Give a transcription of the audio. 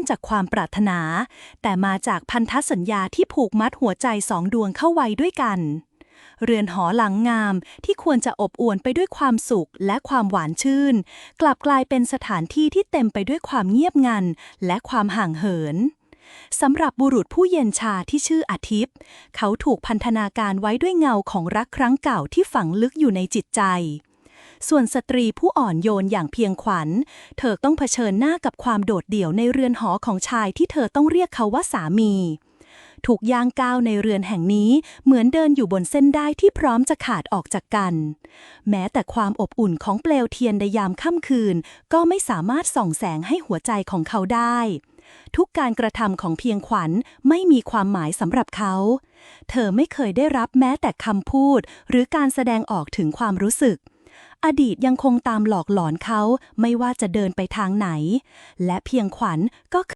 อนจากความปรารถนา แต่มาจากพันธสัญญาที่ผูกมัดหัวใจสองดวงเข้าไว้ด้วยกัน เรือนหอหลังงามที่ควรจะอบอวลไปด้วยความสุขและความหวานชื่น กลับกลายเป็นสถานที่ที่เต็มไปด้วยความเงียบงันและความห่างเหินสำหรับบุรุษผู้เย็นชาที่ชื่ออาทิตย์ เขาถูกพันธนาการไว้ด้วยเงาของรักครั้งเก่าที่ฝังลึกอยู่ในจิตใจ ส่วนสตรีผู้อ่อนโยนอย่างเพียงขวัญ เธอต้องเผชิญหน้ากับความโดดเดี่ยวในเรือนหอของชายที่เธอต้องเรียกเขาว่าสามี ถูกย่างก้าวในเรือนแห่งนี้เหมือนเดินอยู่บนเส้นได้ที่พร้อมจะขาดออกจากกัน แม้แต่ความอบอุ่นของเปลวเทียนในยามค่ำคืน ก็ไม่สามารถส่องแสงให้หัวใจของเขาได้ทุกการกระทำของเพียงขวัญไม่มีความหมายสำหรับเขา เธอไม่เคยได้รับแม้แต่คำพูด หรือการแสดงออกถึงความรู้สึก อดีตยังคงตามหลอกหลอนเขาไม่ว่าจะเดินไปทางไหน และเพียงขวัญก็